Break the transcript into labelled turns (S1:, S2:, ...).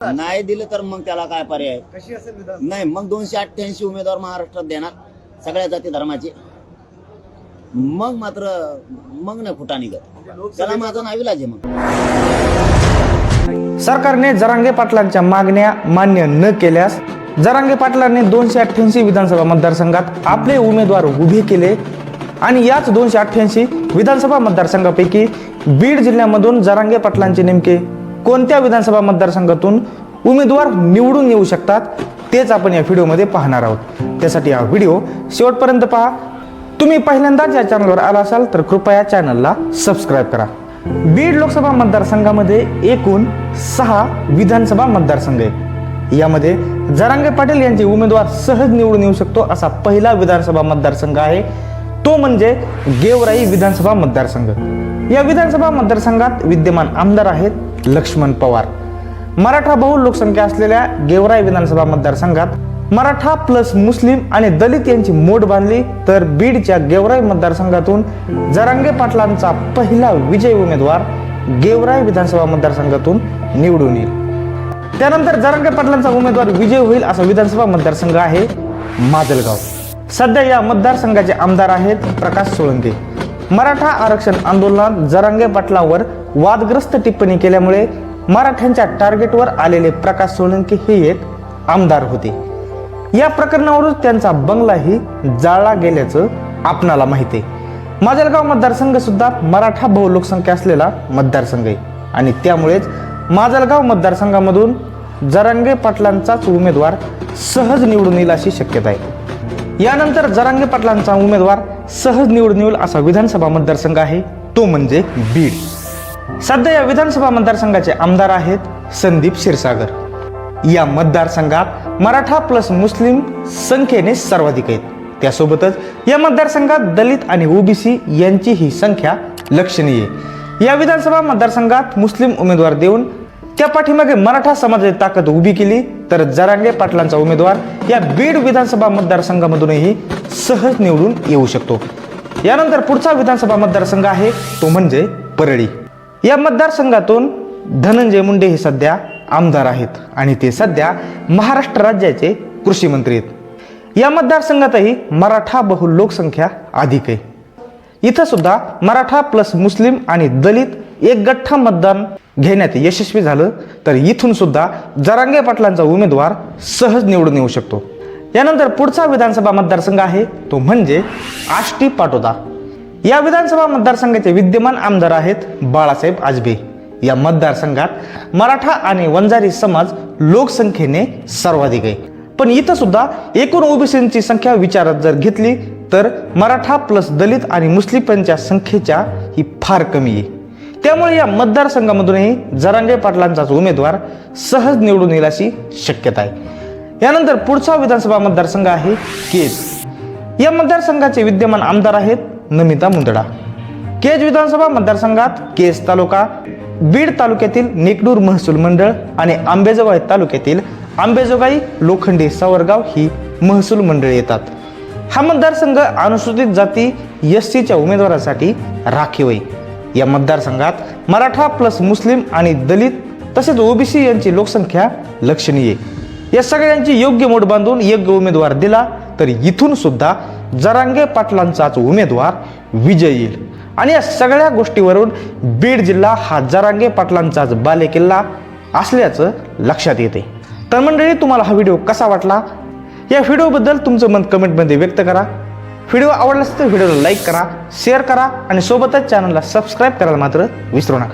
S1: नाही दिलं तर मग त्याला काय पर्याय?
S2: कशी असेल विधान?
S1: नाही मग दोनशे अठ्ठ्याऐंशी उमेदवार महाराष्ट्रात देणार. सगळ्या जाती धर्माचे. मग मात्र मग नाही फुटा निघत. त्याला माझा नाविलाज आहे मग.
S3: सरकारने जरांगे पाटलांच्या मागण्या मान्य न केल्यास जरांगे पाटलांनी दोनशे अठ्ठ्याऐंशी विधानसभा मतदारसंघात आपले उमेदवार उभे केले आणि याच दोनशे अठ्ठ्याऐंशी विधानसभा मतदारसंघापैकी बीड जिल्ह्यामधून जरांगे पाटलांचे नेमके कोणत्या विधानसभा मतदारसंघातून उमेदवार निवडून येऊ शकतात तेच आपण या व्हिडिओमध्ये पाहणार आहोत. त्यासाठी हा व्हिडिओ शेवटपर्यंत पहा. तुम्ही पहिल्यांदाच या चॅनलवर आला असाल तर कृपया चॅनलला सबस्क्राईब करा. बीड लोकसभा मतदारसंघामध्ये एकूण सहा विधानसभा मतदारसंघ आहे यामध्ये जरांगे पाटील यांचे उमेदवार सहज निवडून येऊ शकतो असा पहिला विधानसभा मतदारसंघ आहे. तो म्हणजे गेवराई विधानसभा मतदारसंघ. या विधानसभा मतदारसंघात विद्यमान आमदार आहेत लक्ष्मण पवार. मराठा बहुल लोकसंख्या असलेल्या गेवराई विधानसभा मतदारसंघात मराठा प्लस मुस्लिम आणि दलित यांची मोड बांधली तर बीडच्या गेवराई मतदारसंघातून जरांगे पाटलांचा पहिला विजय उमेदवार गेवराई विधानसभा मतदारसंघातून निवडून येईल. त्यानंतर जरांगे पाटलांचा उमेदवार विजय होईल असा विधानसभा मतदारसंघ आहे माजलगाव. सध्या या मतदारसंघाचे आमदार आहेत प्रकाश सोळंके. मराठा आरक्षण आंदोलनात जरांगे पाटलांवर वादग्रस्त टिप्पणी केल्यामुळे मराठ्यांच्या टार्गेटवर आलेले प्रकाश सोळंकी हे एक आमदार होते. या प्रकरणावरून त्यांचा बंगलाही जाळला गेल्याचं आपणाला माहिती आहे. माजलगाव मतदारसंघ सुद्धा मराठा बहु लोकसंख्या असलेला मतदारसंघ आहे. आणि त्यामुळेच माजलगाव मतदारसंघामधून जरांगे पाटलांचाच उमेदवार सहज निवडून येईल अशी शक्यता आहे. यानंतर जरांगे पाटलांचा उमेदवार सहज निवडून येईल असा विधानसभा मतदारसंघ आहे. तो म्हणजे बीड. सध्या या विधानसभा मतदारसंघाचे आमदार आहेत संदीप क्षीरसागर. या मतदारसंघात मराठा प्लस मुस्लिम संख्येने सर्वाधिक आहेत. त्यासोबतच या मतदारसंघात दलित आणि ओबीसी यांची ही संख्या लक्षणीय या विधानसभा मतदारसंघात मुस्लिम उमेदवार देऊन त्या पाठीमागे मराठा समाजाची ताकद उभी केली तर जरांगे पाटलांचा उमेदवार या बीड विधानसभा मतदारसंघामधूनही सहज निवडून येऊ शकतो. यानंतर पुढचा विधानसभा मतदारसंघ आहे तो म्हणजे परळी. या मतदारसंघातून धनंजय मुंडे हे सध्या आमदार आहेत आणि ते सध्या महाराष्ट्र राज्याचे कृषी मंत्री आहेत. या मतदारसंघातही मराठा बहुल लोकसंख्या अधिक आहे. इथं सुद्धा मराठा प्लस मुस्लिम आणि दलित एक गठ्ठा मतदान घेण्यात यशस्वी झालं तर इथून सुद्धा जरांगे पाटलांचा उमेदवार सहज निवडून येऊ शकतो. यानंतर पुढचा विधानसभा मतदारसंघ आहे तो म्हणजे आष्टी पाटोदा. या विधानसभा मतदारसंघाचे विद्यमान आमदार आहेत बाळासाहेब आजबे. या मतदारसंघात मराठा आणि वंजारी समाज लोकसंख्येने सर्वाधिक आहे. पण इथं सुद्धा एकूण ओबीसींची संख्या विचारात जर घेतली तर मराठा प्लस दलित आणि मुस्लिमांच्या संख्येच्या ही फार कमी आहे. त्यामुळे या मतदारसंघामधूनही जरांगे पाटलांचाच उमेदवार सहज निवडून येईल अशी शक्यता आहे. यानंतर पुढचा विधानसभा मतदारसंघ आहे केज. या मतदारसंघाचे विद्यमान आमदार आहेत नमिता मुंदडा. केज विधानसभा मतदारसंघात केज तालुका बीड तालुक्यातील नेकडूर महसूल मंडळ आणि आंबेजोगाई तालुक्यातील आंबेजोगाई लोखंडे सावरगाव ही महसूल मंडळे येतात. हा मतदारसंघ अनुसूचित जाती एस सीच्या उमेदवारासाठी राखीव आहे. या मतदारसंघात मराठा प्लस मुस्लिम आणि दलित तसेच ओबीसी यांची लोकसंख्या लक्षणीय. या सगळ्यांची योग्य मोड बांधून योग्य उमेदवार दिला तर इथून सुद्धा जरांगे पाटलांचाच उमेदवार विजय येईल. आणि या सगळ्या गोष्टीवरून बीड जिल्हा हा जरांगे पाटलांचाच बालेकिल्ला असल्याचं लक्षात येते. तर मंडळी तुम्हाला हा व्हिडिओ कसा वाटला? या व्हिडिओबद्दल तुमचं मत कमेंटमध्ये व्यक्त करा. व्हिडिओ आवडला असेल तर व्हिडिओला लाईक करा शेअर करा आणि सोबतच चॅनलला सबस्क्राईब करायला मात्र विसरू नका.